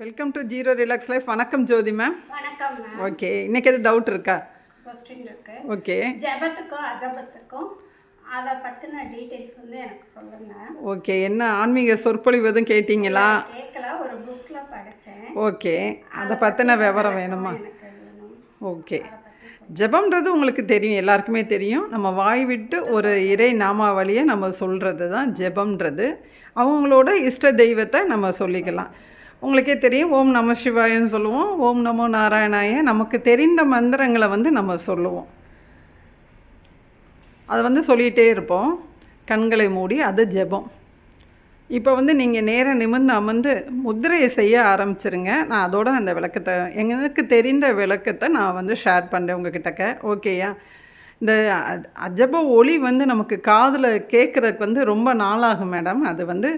Welcome to zero relax life வணக்கம் Jyothi ma'am வணக்கம் ma'am okay இன்னைக்கு எது டவுட் இருக்கா? கொஸ்டின் இருக்கு. ஓகே ஜெபத்துக்கும் அஜபத்துக்கும் அதை பற்றின டீட்டெயில்ஸ் வந்து எனக்கு சொல்லுங்க. ஓகே என்ன ஆன்மீக சொற்பொழிவு எதுவும் கேட்டிங்களா? கேட்கல ஒரு புக்கில் படித்தேன் ஓகே அதை பற்றின விவரம் வேணுமா? ஓகே ஜெபம்ன்றது உங்களுக்கு தெரியும் எல்லாருக்குமே தெரியும். நம்ம வாய் விட்டு ஒரு இறை நாமாவளியை நம்ம சொல்கிறது தான் ஜெபம்ன்றது. அவங்களோட இஷ்ட தெய்வத்தை நம்ம சொல்லிக்கலாம். உங்களுக்கே தெரியும் ஓம் நம சிவாயன்னு சொல்லுவோம் ஓம் நமோ நாராயணாய நமக்கு தெரிந்த மந்திரங்களை வந்து நம்ம சொல்லுவோம். அதை வந்து சொல்லிகிட்டே இருப்போம். கண்களை மூடி அது ஜெபம். இப்போ வந்து நீங்கள் நேராக நிமிர்ந்து அமர்ந்து முத்திரையை செய்ய ஆரம்பிச்சிருங்க. நான் அதோட அந்த விளக்கத்தை எனக்கு தெரிந்த விளக்கத்தை நான் வந்து ஷேர் பண்ணுறேன் உங்ககிட்டக்க. ஓகேயா இந்த அஜப ஒளி வந்து நமக்கு காதில் கேட்குறதுக்கு வந்து ரொம்ப நாளாகும் மேடம். அது வந்து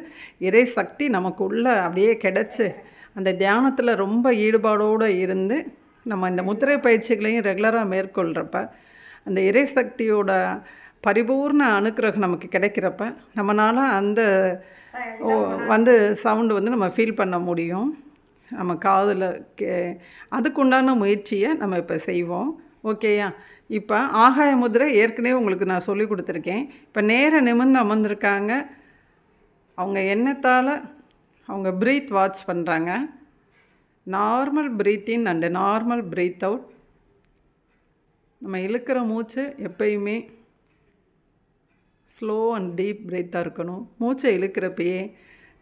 இறை சக்தி நமக்குள்ளே அப்படியே கிடச்சி அந்த தியானத்தில் ரொம்ப ஈடுபாடோடு இருந்து நம்ம இந்த முத்திரை பயிற்சிகளையும் ரெகுலராக மேற்கொள்கிறப்ப அந்த இறை சக்தியோட பரிபூர்ண அனுக்கிரகம் நமக்கு கிடைக்கிறப்ப நம்மளால் அந்த ஓ வந்து சவுண்டு வந்து நம்ம ஃபீல் பண்ண முடியும். நம்ம காதில் கே அதுக்குண்டான முயற்சியை நம்ம இப்போ செய்வோம். ஓகேயா. இப்போ ஆகாய முதிரை ஏற்கனவே உங்களுக்கு நான் சொல்லி கொடுத்துருக்கேன். இப்போ நேர நிமிர்ந்து அமர்ந்திருக்காங்க. அவங்க எண்ணத்தால் அவங்க ப்ரீத் வாட்ச் பண்ணுறாங்க normal breath in and normal breath out நம்ம இழுக்கிற மூச்சு எப்பயுமே ஸ்லோ அண்ட் டீப் ப்ரீத்தாக இருக்கணும். மூச்சை இழுக்கிறப்பயே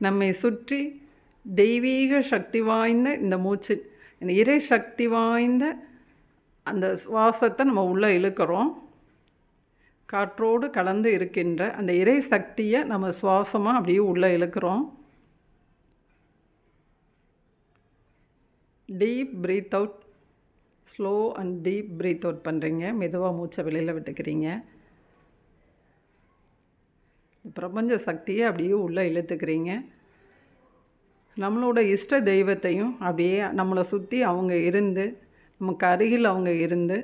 நம்மை சுற்றி தெய்வீக சக்தி வாய்ந்த இந்த மூச்சு இந்த இறை சக்தி வாய்ந்த அந்த சுவாசத்தை நம்ம உள்ளே இழுக்கிறோம். காற்றோடு கலந்து இருக்கின்ற அந்த இறை சக்தியை நம்ம சுவாசமாக அப்படியே உள்ளே இழுக்கிறோம். Deep breath out slow and deep breath out பண்ணுறீங்க மெதுவாக மூச்சை வெளியில் விட்டுக்கிறீங்க. பிரபஞ்ச சக்தியை அப்படியே உள்ளே இழுத்துக்கிறீங்க. நம்மளோட இஷ்ட தெய்வத்தையும் அப்படியே நம்மளை சுற்றி அவங்க இருந்து நமக்கு அருகில் அவங்க இருந்து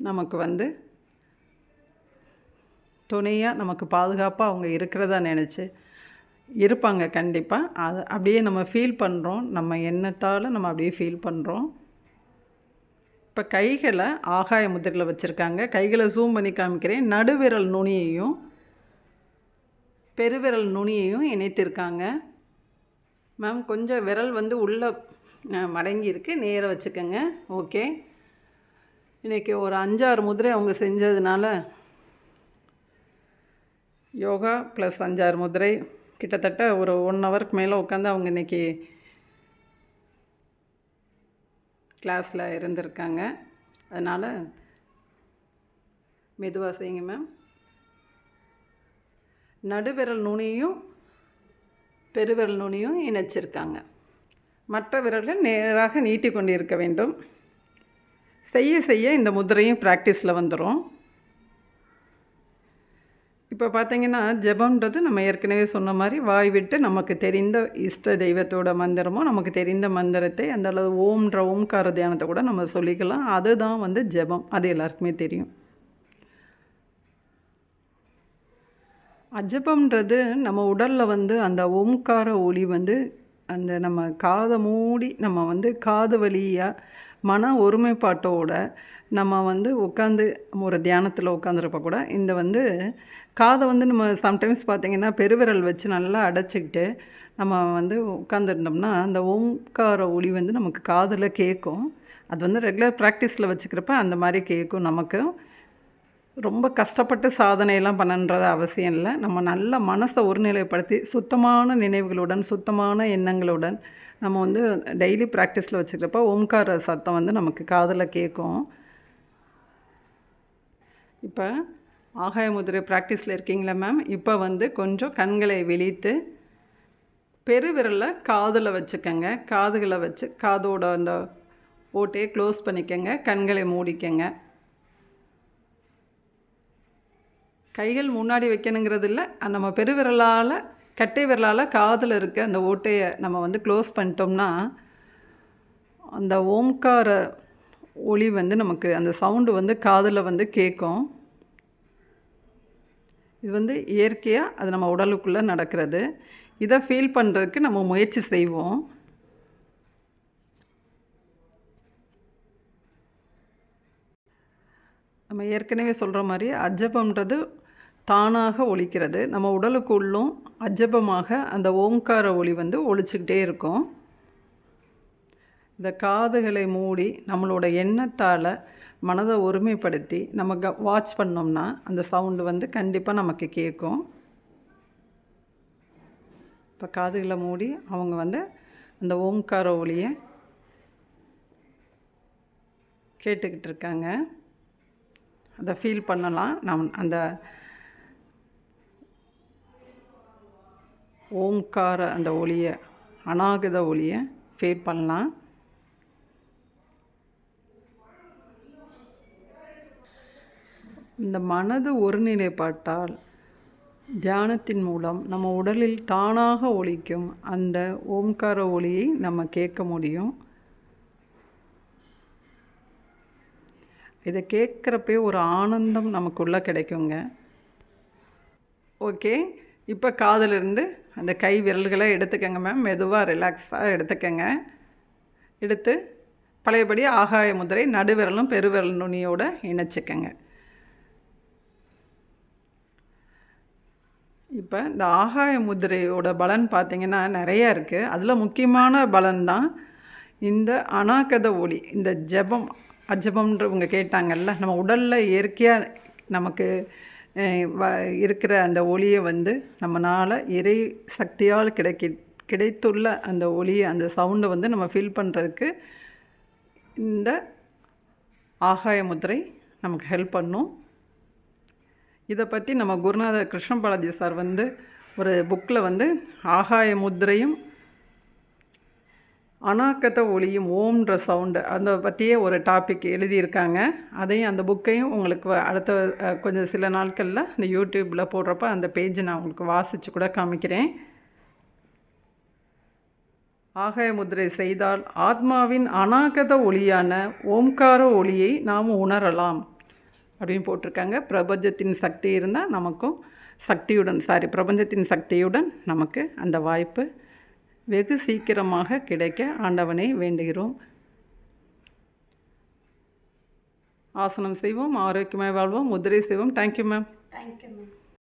நமக்கு வந்து துணையாக நமக்கு பாதுகாப்பாக அவங்க இருக்கிறதா நினச்சி இருப்பாங்க கண்டிப்பாக அது அப்படியே நம்ம ஃபீல் பண்ணுறோம் நம்ம எண்ணத்தால் நம்ம அப்படியே ஃபீல் பண்ணுறோம் இப்போ கைகளை ஆகாய முதிரில் வச்சுருக்காங்க. கைகளை ஜூம் பண்ணி காமிக்கிறேன். நடுவிரல் நுனியையும் பெருவிரல் நுனியையும் இணைத்திருக்காங்க. மேம் கொஞ்சம் விரல் வந்து உள்ளே மடங்கி இருக்கு நேராக வச்சுக்கோங்க. ஓகே. இன்றைக்கி ஒரு அஞ்சாறு முதிரை அவங்க செஞ்சதுனால யோகா ப்ளஸ் அஞ்சாறு முதிரை. கிட்டத்தட்ட ஒரு ஒன் ஹவருக்கு மேலே உட்காந்து அவங்க இன்றைக்கி கிளாஸில் இருந்திருக்காங்க. அதனால் மெதுவாக செய்யுங்க மேம் நடுவிரல் நுனியும் பெருவிரல் நுனியும் இணைச்சிருக்காங்க. மற்ற விரல்கள் நேராக நீட்டி கொண்டு இருக்க வேண்டும். செய்ய செய்ய இந்த முதிரையும் ப்ராக்டிஸில் வந்துடும் இப்போ பார்த்தீங்கன்னா ஜெபம்ன்றது நம்ம ஏற்கனவே சொன்ன மாதிரி வாய் விட்டு நமக்கு தெரிந்த இஷ்ட தெய்வத்தோட மந்திரமோ நமக்கு தெரிந்த மந்திரத்தை அந்த அளவு ஓம்ன்ற ஓம்கார தியானத்தை கூட நம்ம சொல்லிக்கலாம். அதுதான் வந்து ஜெபம். அது எல்லாருக்குமே தெரியும். அஜபம்ன்றது நம்ம உடலில் வந்து அந்த ஓம்கார ஒளி வந்து அந்த நம்ம காதை மூடி நம்ம வந்து காது வழியாக மன ஒருமைப்பாட்டோட நம்ம வந்து உட்காந்து ஒரு தியானத்தில் உட்காந்துருப்ப கூட இந்த வந்து காதை வந்து நம்ம சம்டைம்ஸ் பார்த்திங்கன்னா பெருவிரல் வச்சு நல்லா அடைச்சிக்கிட்டு நம்ம வந்து உட்காந்துருந்தோம்னா அந்த ஓம்கார ஒளி வந்து நமக்கு காதில் கேட்கும் அது வந்து ரெகுலர் ப்ராக்டிஸில் வச்சுக்கிறப்ப அந்த மாதிரி கேட்கும் நமக்கு ரொம்ப கஷ்டப்பட்டு சாதனையெல்லாம் பண்ணுன்றது அவசியம் இல்லை. நம்ம நல்ல மனசை ஒருநிலைப்படுத்தி சுத்தமான நினைவுகளுடன் சுத்தமான எண்ணங்களுடன் நம்ம வந்து டெய்லி ப்ராக்டிஸில் வச்சுக்கிறப்ப ஓம்கார சத்தம் வந்து நமக்கு காதில் கேட்கும். இப்போ ஆகாய முதிரை ப்ராக்டிஸில் இருக்கீங்களா மேம் இப்போ வந்து கொஞ்சம் கண்களை விழித்து பெருவிரலை காதில் வச்சுக்கோங்க. காதுகளை வச்சு காதோட அந்த ஓட்டையை க்ளோஸ் பண்ணிக்கோங்க. கண்களை மூடிக்கங்க. கைகள் முன்னாடி வைக்கணுங்கிறது இல்லை நம்ம பெருவிரலால் கட்டை விரலால் காதில் இருக்க அந்த ஓட்டையை நம்ம வந்து க்ளோஸ் பண்ணிட்டோம்னா அந்த ஓம்கார ஒளி வந்து நமக்கு அந்த சவுண்டு வந்து காதில் வந்து கேட்கும். இது வந்து இயற்கையாக அது நம்ம உடலுக்குள்ளே நடக்கிறது. இதை ஃபீல் பண்ணுறதுக்கு நம்ம முயற்சி செய்வோம். நம்ம ஏற்கனவே சொல்கிற மாதிரி அஜபம்ன்றது தானாக ஒழிக்கிறது நம்ம உடலுக்குள்ளும் அஜபமாக அந்த ஓங்கார ஒளி வந்து ஒழிச்சிக்கிட்டே இருக்கும். இந்த காதுகளை மூடி நம்மளோட எண்ணத்தால் மனதை ஒருமைப்படுத்தி நம்ம க வாட்ச் பண்ணோம்னா அந்த சவுண்டு வந்து கண்டிப்பாக நமக்கு கேட்கும். இப்போ காதுகளை மூடி அவங்க வந்து அந்த ஓங்கார ஒளியை கேட்டுக்கிட்டு இருக்காங்க. அதை ஃபீல் பண்ணலாம். நம் அந்த ஓம்கார அந்த ஒளியை அநாகத ஒளியை ஃபேட் பண்ணலாம். இந்த மனது ஒருநிலைப்பாட்டால் தியானத்தின் மூலம் நம்ம உடலில் தானாக ஒழிக்கும் அந்த ஓம்கார ஒளியை நம்ம கேட்க முடியும். இதை கேட்குறப்பே ஒரு ஆனந்தம் நமக்குள்ளே கிடைக்குங்க. ஓகே? இப்போ காதிலிருந்து அந்த கை விரல்களை எடுத்துக்கங்க மேம் மெதுவாக ரிலாக்ஸாக எடுத்துக்கங்க. எடுத்து பழையபடி ஆகாய முதிரை நடுவிரலும் பெருவிரல் நுனியோடு இணைச்சிக்கங்க. இப்போ இந்த ஆகாய முதிரையோட பலன் பார்த்திங்கன்னா நிறையா இருக்குது அதில் முக்கியமான பலன் தான் இந்த அனாகத ஒளி இந்த ஜெபம் அஜபம்ன்றவங்க கேட்டாங்கல்ல நம்ம உடலில் இயற்கையாக நமக்கு இருக்கிற அந்த ஒளியை வந்து நம்மளால் இறை சக்தியால் கிடைக்கி கிடைத்துள்ள அந்த ஒளியை அந்த சவுண்டை வந்து நம்ம ஃபீல் பண்ணுறதுக்கு இந்த ஆகாய முத்திரை நமக்கு ஹெல்ப் பண்ணும். இதை பற்றி நம்ம குருநாத கிருஷ்ண பாலாஜி சார் வந்து ஒரு புக்கில் வந்து ஆகாய முத்திரையும் அனாக்கத்த ஒளியும் ஓம்ன்ற சவுண்டு அந்த பற்றியே ஒரு டாபிக் எழுதியிருக்காங்க. அதையும் அந்த புக்கையும் உங்களுக்கு வ- அடுத்த கொஞ்சம் சில நாட்களில் இந்த யூடியூப்பில் போடுறப்ப அந்த பேஜை நான் உங்களுக்கு வாசித்து கூட காமிக்கிறேன். ஆகாய முதிரை செய்தால் ஆத்மாவின் அநாகத ஒளியான ஓம்கார ஒளியை நாம் உணரலாம் அப்படின்னு போட்டிருக்காங்க. பிரபஞ்சத்தின் சக்தி இருந்தால் நமக்கும் சக்தியுடன் சாரி பிரபஞ்சத்தின் சக்தியுடன் நமக்கு அந்த வாய்ப்பு வெகு சீக்கிரமாக கிடைக்க ஆண்டவனை வேண்டுகிறோம். ஆசனம் செய்வோம் ஆரோக்கியமாக வாழ்வோம் முதிரை செய்வோம். Thank you ma'am thank you ma'am